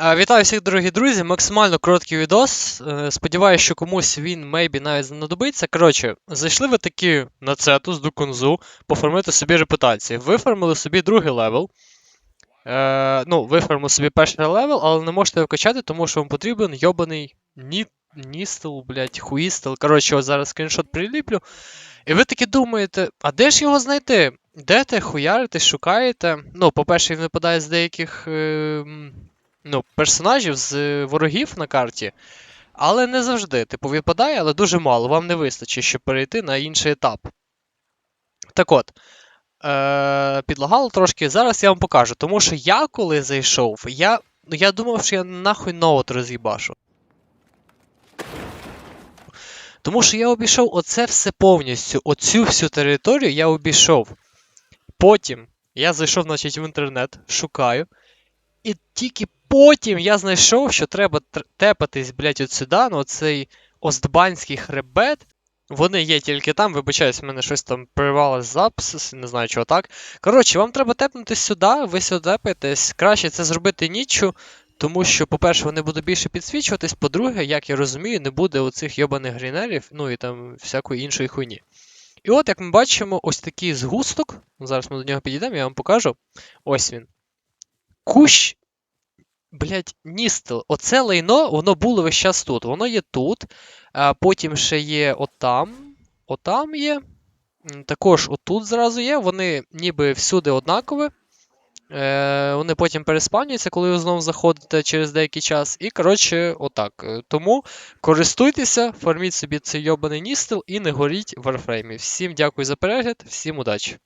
Е, Вітаю всіх, дорогі друзі. Максимально короткий відос. Е, Сподіваюсь, що комусь він мейбі навіть знадобиться. Коротше, зайшли ви таки на цетус до конзу поформити собі репутацію. Виформили собі другий левел. Е, ну, виформили собі перший левел, але не можете його качати, тому що вам потрібен йобаний ні, ністел, блядь, хуїстел. Коротше, от зараз скріншот приліплю. І ви таки думаєте, а де ж його знайти? Де ти хуярите, шукаєте? Ну, по-перше, він випадає з деяких. Е, ну, персонажів з е, ворогів на карті, але не завжди. Типу, випадає, але дуже мало. Вам не вистачить, щоб перейти на інший етап. Так от. Е, підлагало трошки. Зараз я вам покажу. Тому що я коли зайшов, я, ну, я думав, що я нахуй ноут роз'їбашу. Тому що я обійшов оце все повністю, оцю всю територію я обійшов. Потім я зайшов, значить, в інтернет, шукаю. І тільки потім я знайшов, що треба тр- тепатись, блядь, от сюди, на оцей Остбанський хребет. Вони є тільки там, вибачаюсь, в мене щось там перервало запис, не знаю чого так. Коротше, вам треба тепнутись сюди, ви сюди тепаєтесь. Краще це зробити ніччю, тому що, по-перше, вони будуть більше підсвічуватись, по-друге, як я розумію, не буде оцих йобаних грінерів, ну і там всякої іншої хуйні. І от, як ми бачимо, ось такий згусток. Зараз ми до нього підійдемо, я вам покажу. Ось він. Кущ Блять, Ністел. Оце лайно, воно було весь час тут. Воно є тут. А потім ще є отам. Отам є. Також отут зразу є. Вони ніби всюди однакові. Е, вони потім переспавнюються, коли ви знову заходите через деякий час. І, коротше, отак. Е, Тому користуйтеся, форміть собі цей йобаний ністел і не горіть в Warframe. Всім дякую за перегляд, всім удачі!